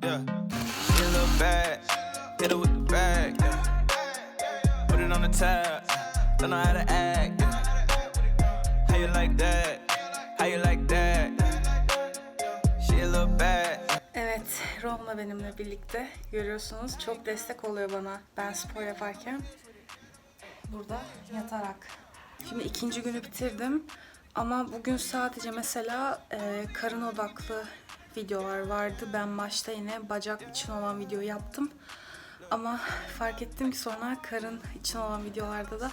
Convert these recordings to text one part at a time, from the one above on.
Yeah. Get a little bag, hit her with the bag. Yeah. Put it on the tab, don't know how to act. Yeah. How you like that? How you like that? Evet, Rom'la benimle birlikte görüyorsunuz. Çok destek oluyor bana ben spor yaparken. Burada yatarak. Şimdi ikinci günü bitirdim. Ama bugün sadece mesela e, karın odaklı videolar vardı. Ben başta yine bacak için olan video yaptım. Ama fark ettim ki sonra karın için olan videolarda da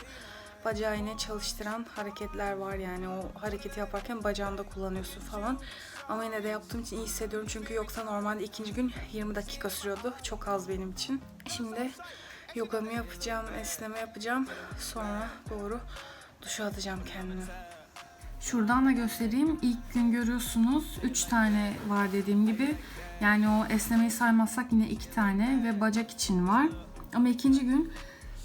bacağı yine çalıştıran hareketler var yani o hareketi yaparken bacağını da kullanıyorsun falan. Ama yine de yaptığım için iyi hissediyorum çünkü yoksa normalde ikinci gün 20 dakika sürüyordu. Çok az benim için. Şimdi yogamı yapacağım, esneme yapacağım. Sonra doğru duşa atacağım kendimi. Şuradan da göstereyim. İlk gün görüyorsunuz 3 tane var dediğim gibi. Yani o esnemeyi saymazsak yine 2 tane ve bacak için var. Ama ikinci gün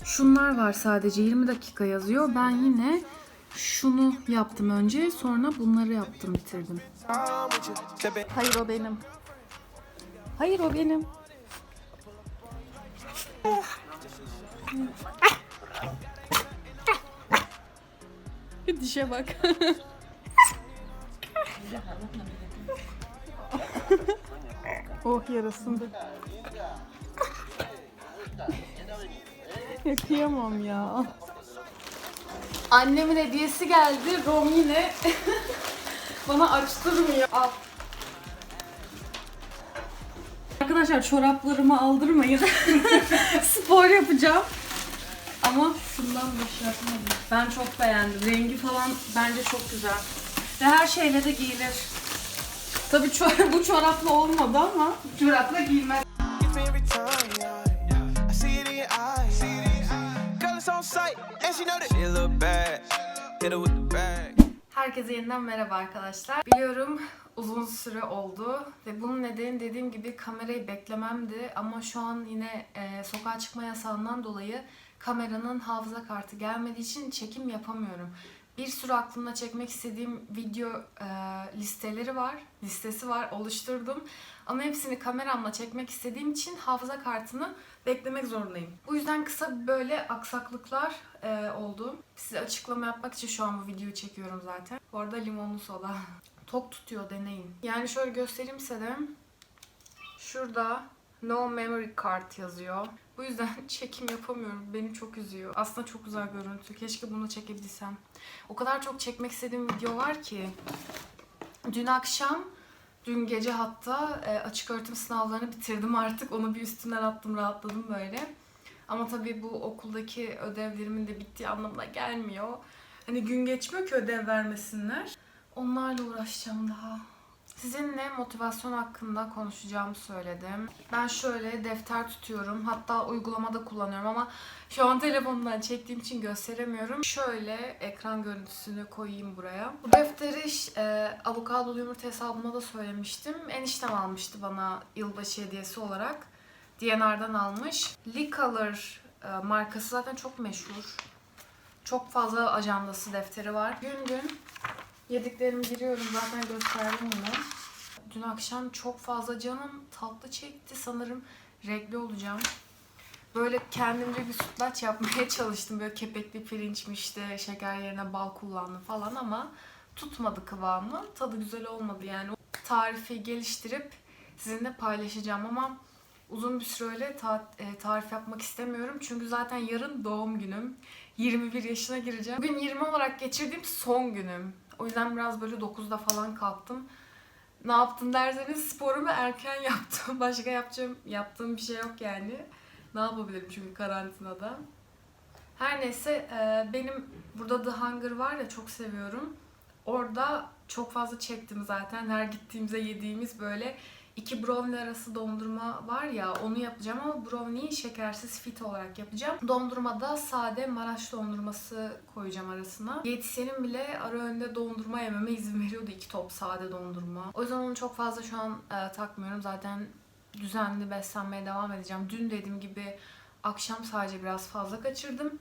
şunlar var sadece 20 dakika yazıyor. Ben yine şunu yaptım önce sonra bunları yaptım bitirdim. Hayır o benim. Hayır o benim. Dişe bak. oh yarasında. ya kıyamam ya. Annemin hediyesi geldi. Rom yine bana açtırmıyor. Al. Arkadaşlar çoraplarımı aldırmayın. Spor yapacağım. Ama şundan da yapamadım. Ben çok beğendim. Rengi falan bence çok güzel. Ve her şeyle de giyilir. Tabii çor bu çorapla olmadı ama çorapla giyilmez. Herkese yeniden merhaba arkadaşlar. Biliyorum uzun süre oldu ve bunun nedeni dediğim gibi kamerayı beklememdi ama şu an yine e, sokağa çıkma yasağından dolayı kameranın hafıza kartı gelmediği için çekim yapamıyorum. Bir sürü aklımda çekmek istediğim video e, listeleri var, listesi var, oluşturdum. Ama hepsini kameramla çekmek istediğim için hafıza kartını beklemek zorundayım. Bu yüzden kısa böyle aksaklıklar e, oldu. Size açıklama yapmak için şu an bu videoyu çekiyorum zaten. Bu arada limonlu soda. Tok tutuyor deneyin. Yani şöyle göstereyim size de. Şurada no memory card yazıyor. Bu yüzden çekim yapamıyorum. Beni çok üzüyor. Aslında çok güzel görüntü. Keşke bunu çekebilsem. O kadar çok çekmek istediğim video var ki. Dün akşam, dün gece hatta e, açık öğretim sınavlarını bitirdim artık. Onu bir üstünden attım, rahatladım böyle. Ama tabii bu okuldaki ödevlerimin de bittiği anlamına gelmiyor. Hani gün geçmiyor ki ödev vermesinler. Onlarla uğraşacağım daha. Sizinle motivasyon hakkında konuşacağımı söyledim. Ben şöyle defter tutuyorum. Hatta uygulamada kullanıyorum ama şu an telefonumdan çektiğim için gösteremiyorum. Şöyle ekran görüntüsünü koyayım buraya. Bu defteri e, avokadolu yumurta hesabıma da söylemiştim. Eniştem almıştı bana yılbaşı hediyesi olarak. DNR'dan almış. Lee Color e, markası zaten çok meşhur. Çok fazla ajandası defteri var. Gün gün Yediklerimi giriyorum zaten gösterdim bunu. Dün akşam çok fazla canım tatlı çekti sanırım regli olacağım. Böyle kendimce bir sütlaç yapmaya çalıştım. Böyle kepekli pirinçmiş işte şeker yerine bal kullandım falan ama tutmadı kıvamı. Tadı güzel olmadı yani. Tarifi geliştirip sizinle paylaşacağım ama uzun bir süre öyle ta- e, tarif yapmak istemiyorum. Çünkü zaten yarın doğum günüm. 21 yaşına gireceğim. Bugün 20 olarak geçirdiğim son günüm. O yüzden biraz böyle 9'da falan kalktım. Ne yaptım derseniz sporumu erken yaptım. Başka yapacağım yaptığım bir şey yok yani. Ne yapabilirim çünkü karantinada. Her neyse e, benim burada The Hunger var ya çok seviyorum. Orada çok fazla çektim zaten. Her gittiğimizde yediğimiz böyle iki brownie arası dondurma var ya onu yapacağım ama brownie'yi şekersiz fit olarak yapacağım. Dondurmada sade Maraş dondurması koyacağım arasına. Diyetisyenim bile ara öğünde dondurma yememe izin veriyordu iki top sade dondurma. O yüzden onu çok fazla şu an e, takmıyorum. Zaten düzenli beslenmeye devam edeceğim. Dün dediğim gibi akşam sadece biraz fazla kaçırdım.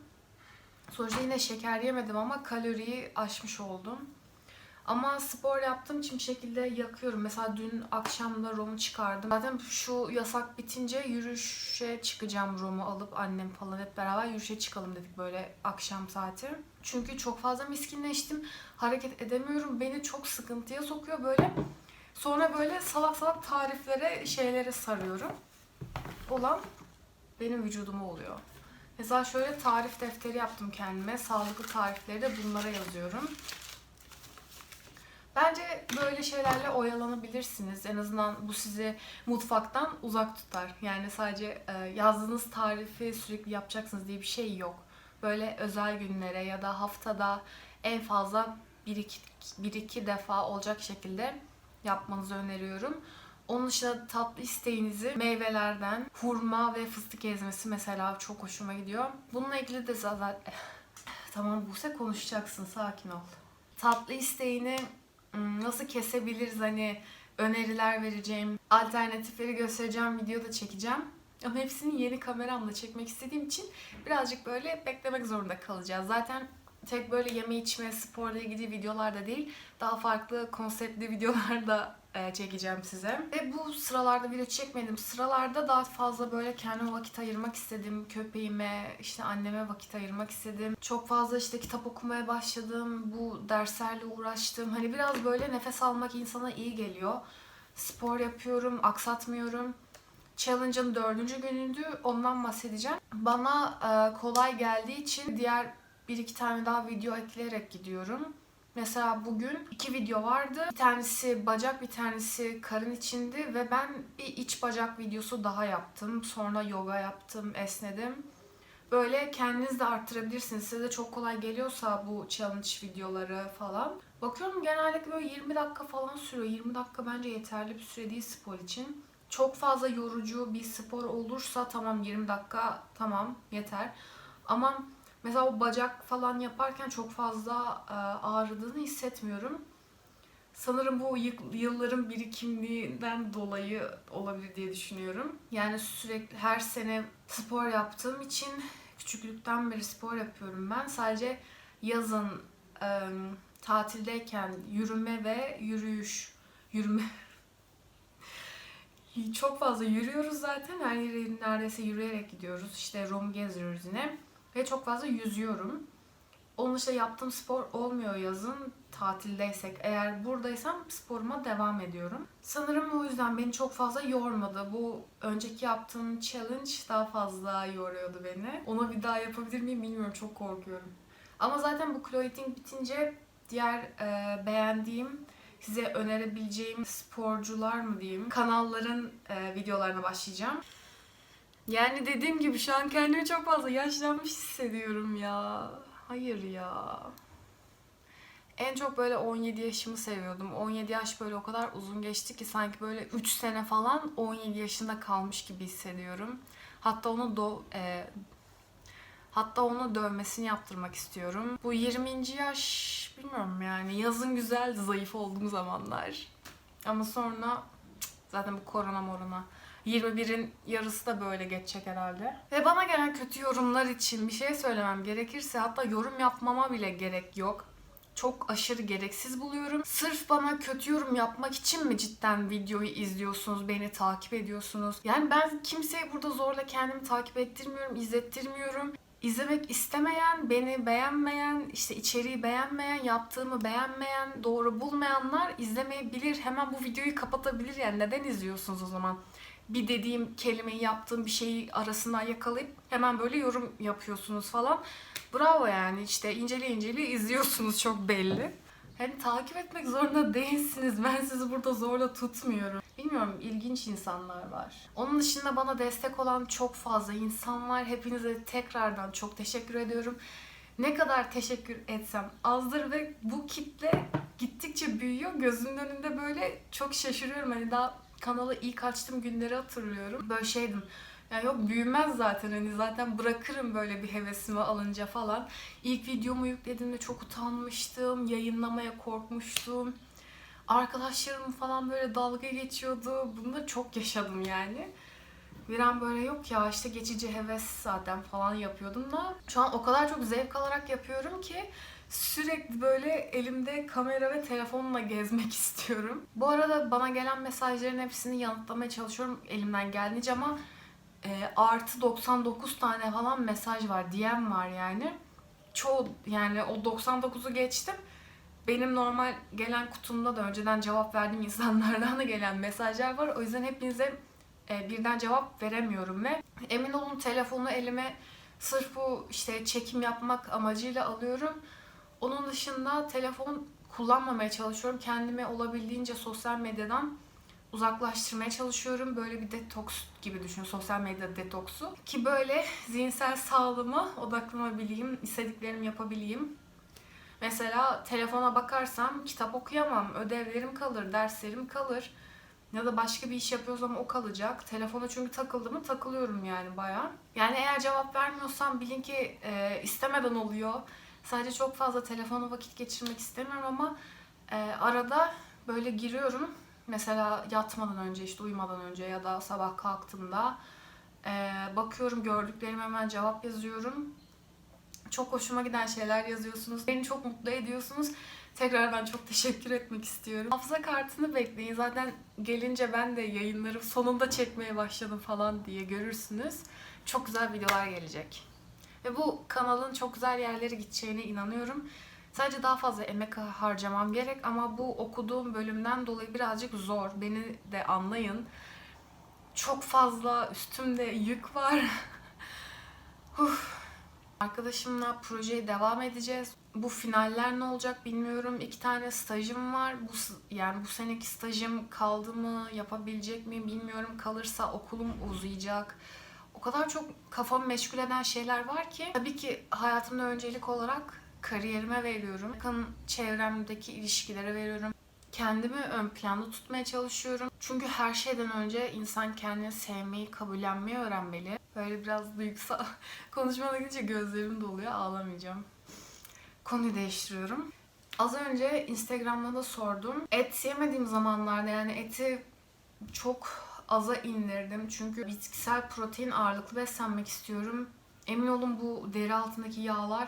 Sonuçta yine şeker yemedim ama kaloriyi aşmış oldum. Ama spor yaptığım için bir şekilde yakıyorum. Mesela dün akşam da Rom'u çıkardım. Zaten şu yasak bitince yürüyüşe çıkacağım Rom'u alıp annem falan hep beraber yürüyüşe çıkalım dedik böyle akşam saati. Çünkü çok fazla miskinleştim. Hareket edemiyorum. Beni çok sıkıntıya sokuyor böyle. Sonra böyle salak salak tariflere, şeylere sarıyorum. Olan benim vücuduma oluyor. Mesela şöyle tarif defteri yaptım kendime. Sağlıklı tarifleri de bunlara yazıyorum. Bence böyle şeylerle oyalanabilirsiniz. En azından bu sizi mutfaktan uzak tutar. Yani sadece e, yazdığınız tarifi sürekli yapacaksınız diye bir şey yok. Böyle özel günlere ya da haftada en fazla bir iki, bir iki defa olacak şekilde yapmanızı öneriyorum. Onun dışında tatlı isteğinizi meyvelerden hurma ve fıstık ezmesi mesela çok hoşuma gidiyor. Bununla ilgili de zaten tamam Buse konuşacaksın sakin ol. Tatlı isteğini nasıl kesebiliriz hani öneriler vereceğim, alternatifleri göstereceğim video da çekeceğim. Ama hepsini yeni kameramla çekmek istediğim için birazcık böyle beklemek zorunda kalacağız. Zaten tek böyle yeme içme, sporla ilgili videolar da değil, daha farklı konseptli videolar da e, çekeceğim size. Ve bu sıralarda video çekmedim. Sıralarda daha fazla böyle kendime vakit ayırmak istedim. Köpeğime, işte anneme vakit ayırmak istedim. Çok fazla işte kitap okumaya başladım. Bu derslerle uğraştım. Hani biraz böyle nefes almak insana iyi geliyor. Spor yapıyorum, aksatmıyorum. Challenge'ın dördüncü günüydü. Ondan bahsedeceğim. Bana e, kolay geldiği için diğer bir iki tane daha video ekleyerek gidiyorum. Mesela bugün iki video vardı. Bir tanesi bacak, bir tanesi karın içindi ve ben bir iç bacak videosu daha yaptım. Sonra yoga yaptım, esnedim. Böyle kendiniz de arttırabilirsiniz. Size de çok kolay geliyorsa bu challenge videoları falan. Bakıyorum genellikle böyle 20 dakika falan sürüyor. 20 dakika bence yeterli bir süre değil spor için. Çok fazla yorucu bir spor olursa tamam 20 dakika tamam yeter. Ama Mesela o bacak falan yaparken çok fazla e, ağrıdığını hissetmiyorum. Sanırım bu yı- yılların birikimliğinden dolayı olabilir diye düşünüyorum. Yani sürekli her sene spor yaptığım için küçüklükten beri spor yapıyorum ben. Sadece yazın tatildeyken yürüme ve yürüyüş, yürüme çok fazla yürüyoruz zaten. Her yere neredeyse yürüyerek gidiyoruz. İşte Rom geziyoruz yine. Ve çok fazla yüzüyorum. Onun dışında yaptığım spor olmuyor yazın tatildeysek. Eğer buradaysam sporuma devam ediyorum. Sanırım o yüzden beni çok fazla yormadı. Bu önceki yaptığım challenge daha fazla yoruyordu beni. Onu bir daha yapabilir miyim bilmiyorum. Çok korkuyorum. Ama zaten bu clothing bitince diğer e, beğendiğim size önerebileceğim sporcular mı diyeyim kanalların e, videolarına başlayacağım. Yani dediğim gibi şu an kendimi çok fazla yaşlanmış hissediyorum ya. Hayır ya. En çok böyle 17 yaşımı seviyordum. 17 yaş böyle o kadar uzun geçti ki sanki böyle 3 sene falan 17 yaşında kalmış gibi hissediyorum. Hatta onu do e, hatta onu dövmesini yaptırmak istiyorum. Bu 20. yaş bilmiyorum yani yazın güzel zayıf olduğum zamanlar. Ama sonra zaten bu korona morona 21'in yarısı da böyle geçecek herhalde. Ve bana gelen kötü yorumlar için bir şey söylemem gerekirse hatta yorum yapmama bile gerek yok. Çok aşırı gereksiz buluyorum. Sırf bana kötü yorum yapmak için mi cidden videoyu izliyorsunuz, beni takip ediyorsunuz? Yani ben kimseyi burada zorla kendimi takip ettirmiyorum, izlettirmiyorum. İzlemek istemeyen, beni beğenmeyen, işte içeriği beğenmeyen, yaptığımı beğenmeyen, doğru bulmayanlar izlemeyebilir. Hemen bu videoyu kapatabilir yani. Neden izliyorsunuz o zaman? Bir dediğim kelimeyi yaptığım bir şeyi arasından yakalayıp hemen böyle yorum yapıyorsunuz falan. Bravo yani işte inceli inceli izliyorsunuz çok belli. Hani takip etmek zorunda değilsiniz. Ben sizi burada zorla tutmuyorum. Bilmiyorum ilginç insanlar var. Onun dışında bana destek olan çok fazla insan var. Hepinize tekrardan çok teşekkür ediyorum. Ne kadar teşekkür etsem azdır ve bu kitle gittikçe büyüyor. Gözümün önünde böyle çok şaşırıyorum. Hani daha kanalı ilk açtığım günleri hatırlıyorum. Böyle şeydim. Ya yok büyümez zaten hani zaten bırakırım böyle bir hevesimi alınca falan. İlk videomu yüklediğimde çok utanmıştım. Yayınlamaya korkmuştum. Arkadaşlarım falan böyle dalga geçiyordu. Bunu çok yaşadım yani. Bir an böyle yok ya işte geçici heves zaten falan yapıyordum da şu an o kadar çok zevk alarak yapıyorum ki Sürekli böyle elimde kamera ve telefonla gezmek istiyorum. Bu arada bana gelen mesajların hepsini yanıtlamaya çalışıyorum elimden geldiğince ama e, artı 99 tane falan mesaj var, DM var yani. Çoğu yani o 99'u geçtim. Benim normal gelen kutumda da önceden cevap verdiğim insanlardan da gelen mesajlar var. O yüzden hepinize e, birden cevap veremiyorum ve emin olun telefonu elime sırf bu işte çekim yapmak amacıyla alıyorum. Onun dışında telefon kullanmamaya çalışıyorum. Kendimi olabildiğince sosyal medyadan uzaklaştırmaya çalışıyorum. Böyle bir detoks gibi düşün. Sosyal medya detoksu. Ki böyle zihinsel sağlığıma odaklanabileyim, istediklerimi yapabileyim. Mesela telefona bakarsam kitap okuyamam, ödevlerim kalır, derslerim kalır. Ya da başka bir iş yapıyorsam o kalacak. Telefona çünkü takıldım mı takılıyorum yani bayağı. Yani eğer cevap vermiyorsam bilin ki e, istemeden oluyor. Sadece çok fazla telefona vakit geçirmek istemiyorum ama e, arada böyle giriyorum. Mesela yatmadan önce işte uyumadan önce ya da sabah kalktığımda e, bakıyorum gördüklerime hemen cevap yazıyorum. Çok hoşuma giden şeyler yazıyorsunuz. Beni çok mutlu ediyorsunuz. Tekrardan çok teşekkür etmek istiyorum. Hafıza kartını bekleyin. Zaten gelince ben de yayınları sonunda çekmeye başladım falan diye görürsünüz. Çok güzel videolar gelecek. Ve bu kanalın çok güzel yerlere gideceğine inanıyorum. Sadece daha fazla emek harcamam gerek ama bu okuduğum bölümden dolayı birazcık zor. Beni de anlayın. Çok fazla üstümde yük var. Arkadaşımla projeye devam edeceğiz. Bu finaller ne olacak bilmiyorum. İki tane stajım var. Bu yani bu seneki stajım kaldı mı, yapabilecek miyim bilmiyorum. Kalırsa okulum uzayacak. Kadar çok kafamı meşgul eden şeyler var ki. Tabii ki hayatımda öncelik olarak kariyerime veriyorum. Yakın çevremdeki ilişkilere veriyorum. Kendimi ön planda tutmaya çalışıyorum. Çünkü her şeyden önce insan kendini sevmeyi, kabullenmeyi öğrenmeli. Böyle biraz duygusal konuşmana gidince gözlerim doluyor. Ağlamayacağım. Konuyu değiştiriyorum. Az önce Instagram'da da sordum. Et yemediğim zamanlarda yani eti çok aza indirdim. Çünkü bitkisel protein ağırlıklı beslenmek istiyorum. Emin olun bu deri altındaki yağlar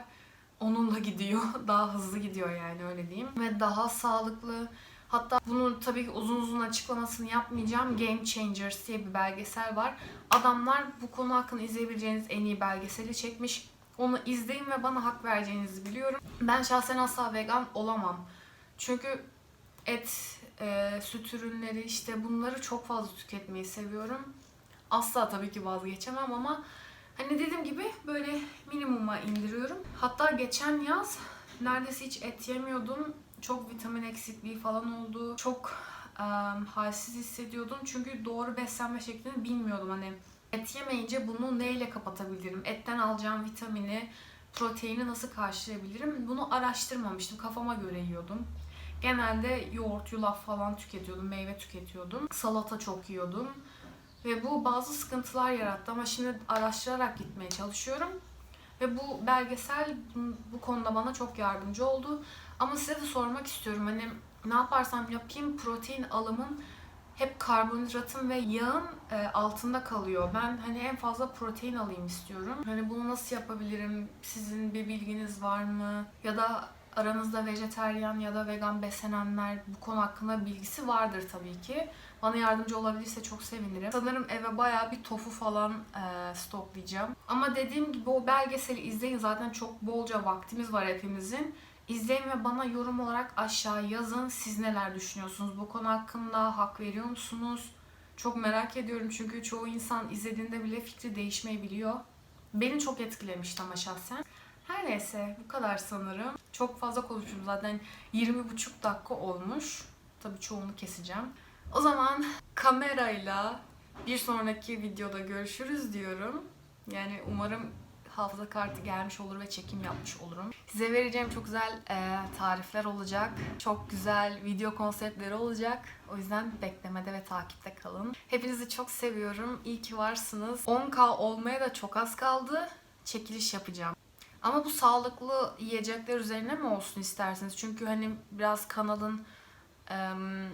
onunla gidiyor. Daha hızlı gidiyor yani öyle diyeyim. Ve daha sağlıklı. Hatta bunun tabii ki uzun uzun açıklamasını yapmayacağım. Game Changers diye bir belgesel var. Adamlar bu konu hakkında izleyebileceğiniz en iyi belgeseli çekmiş. Onu izleyin ve bana hak vereceğinizi biliyorum. Ben şahsen asla vegan olamam. Çünkü et, e, süt ürünleri işte bunları çok fazla tüketmeyi seviyorum. Asla tabii ki vazgeçemem ama hani dediğim gibi böyle minimuma indiriyorum. Hatta geçen yaz neredeyse hiç et yemiyordum. Çok vitamin eksikliği falan oldu. Çok e, halsiz hissediyordum. Çünkü doğru beslenme şeklini bilmiyordum. Hani et yemeyince bunu neyle kapatabilirim? Etten alacağım vitamini, proteini nasıl karşılayabilirim? Bunu araştırmamıştım. Kafama göre yiyordum. Genelde yoğurt, yulaf falan tüketiyordum, meyve tüketiyordum. Salata çok yiyordum. Ve bu bazı sıkıntılar yarattı ama şimdi araştırarak gitmeye çalışıyorum. Ve bu belgesel bu- konuda bana çok yardımcı oldu. Ama size de sormak istiyorum hani ne yaparsam yapayım protein alımın hep karbonhidratın ve yağın e, altında kalıyor. Ben hani en fazla protein alayım istiyorum. Hani bunu nasıl yapabilirim? Sizin bir bilginiz var mı? Ya da aranızda vejeteryan ya da vegan beslenenler bu konu hakkında bilgisi vardır tabii ki. Bana yardımcı olabilirse çok sevinirim. Sanırım eve bayağı bir tofu falan e, stoklayacağım. Ama dediğim gibi o belgeseli izleyin. Zaten çok bolca vaktimiz var hepimizin. İzleyin ve bana yorum olarak aşağı yazın. Siz neler düşünüyorsunuz? Bu konu hakkında hak veriyor musunuz? Çok merak ediyorum çünkü çoğu insan izlediğinde bile fikri değişmeyebiliyor. Beni çok etkilemişti ama şahsen. Her neyse bu kadar sanırım. Çok fazla konuştum zaten 20,5 dakika olmuş. Tabii çoğunu keseceğim. O zaman kamerayla bir sonraki videoda görüşürüz diyorum. Yani umarım hafıza kartı gelmiş olur ve çekim yapmış olurum. Size vereceğim çok güzel e, tarifler olacak. Çok güzel video konseptleri olacak. O yüzden beklemede ve takipte kalın. Hepinizi çok seviyorum. İyi ki varsınız. 10k olmaya da çok az kaldı. Çekiliş yapacağım. Ama bu sağlıklı yiyecekler üzerine mi olsun isterseniz? Çünkü hani biraz kanalın em,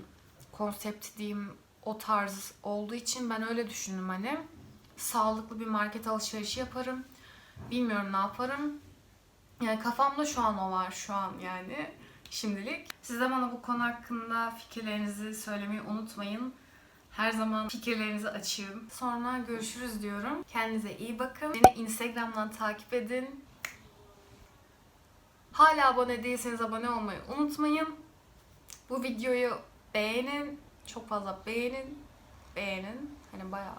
konsepti diyeyim o tarz olduğu için ben öyle düşündüm hani. Sağlıklı bir market alışverişi yaparım. Bilmiyorum ne yaparım. Yani kafamda şu an o var şu an yani şimdilik. Siz de bana bu konu hakkında fikirlerinizi söylemeyi unutmayın. Her zaman fikirlerinizi açığım. Sonra görüşürüz diyorum. Kendinize iyi bakın. Beni Instagram'dan takip edin. Hala abone değilseniz abone olmayı unutmayın. Bu videoyu beğenin. Çok fazla beğenin. Beğenin. Hani bayağı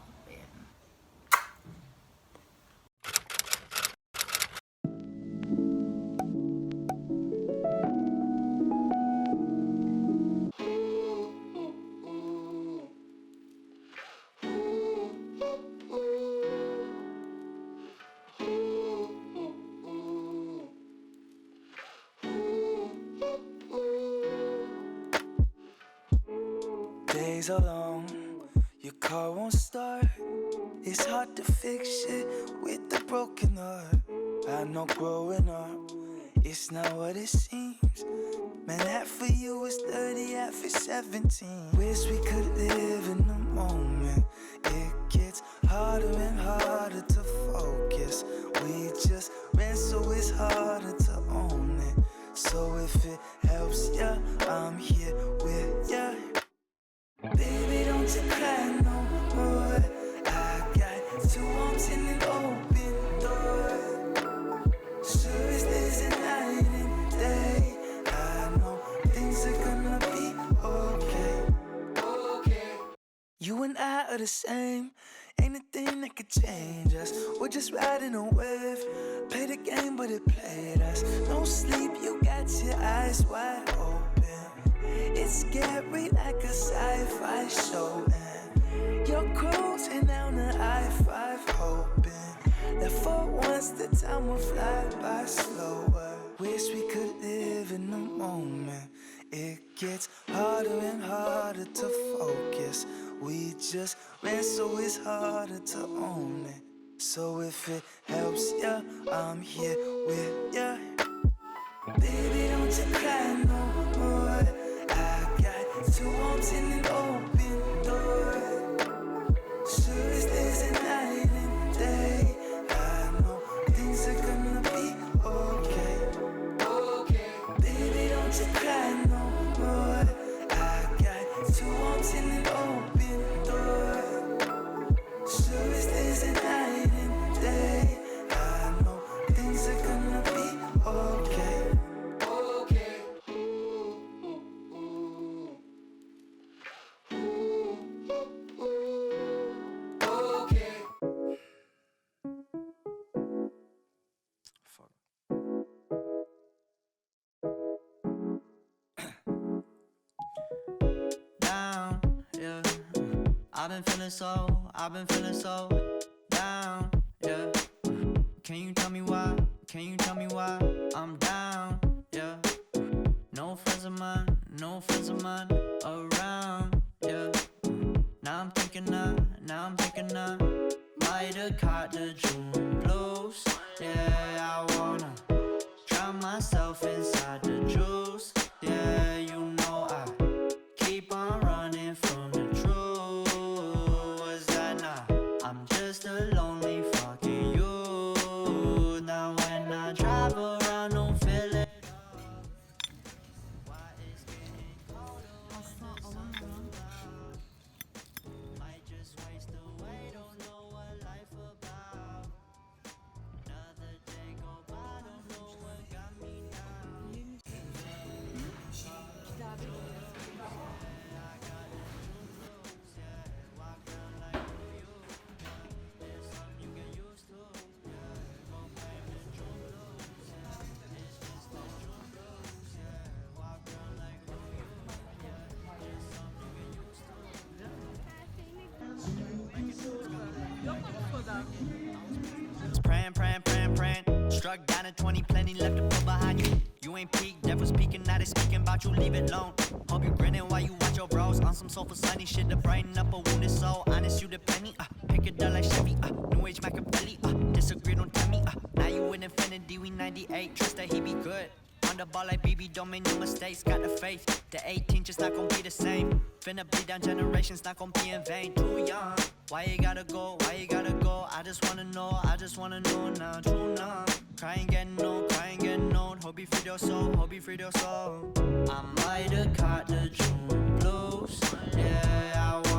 are long, your car won't start. It's hard to fix it with the broken heart. I know growing up, it's not what it seems. Man, half of you is 30, half is 17. Wish we could live in the moment. It gets harder and harder to focus. We just ran, so it's harder to own it. So if it helps ya, I'm here with ya. Baby, don't you cry no more. I got two arms and an open door. Sure as there's a night and day. I know things are gonna be okay. You and I are the same. Ain't a thing that could change us. We're just riding a wave. Play the game, but it played us. No sleep, you got your eyes wide open. It's scary like a sci-fi show. And you're cruising down the I-5, hoping that for once the time will fly by slower. Wish we could live in the moment. It gets harder and harder to focus. We just ran, so it's harder to own it. So if it helps ya, I'm here with ya. Baby, don't you cry no two arms in the open been feeling so, I've been feeling so down, yeah. Can you tell me why? Can you tell me why I'm down, yeah? No friends of mine, no friends of mine around, yeah. Now I'm thinking I, now I'm thinking I might have caught the June 20, plenty left to put behind you. You ain't peaked, never speaking, now they speaking about you, leave it alone. Hope you grinning while you watch your bros on some sofa sunny shit to brighten up a wounded soul. Honest, you the penny, uh, pick it up like Chevy, uh, New Age Machiavelli, uh, disagree, don't tell me, uh, now you in infinity, we 98, trust that he be good. The ball like BB, don't make no mistakes, got the faith. The 18 just not gonna be the same. Finna bleed down generations, not gonna be in vain. Too young, why you gotta go, why you gotta go? I just wanna know, I just wanna know now, true now. Crying getting old, crying getting old. Hope you freed your soul, hope you freed your soul. I might have caught the June blues. Yeah, I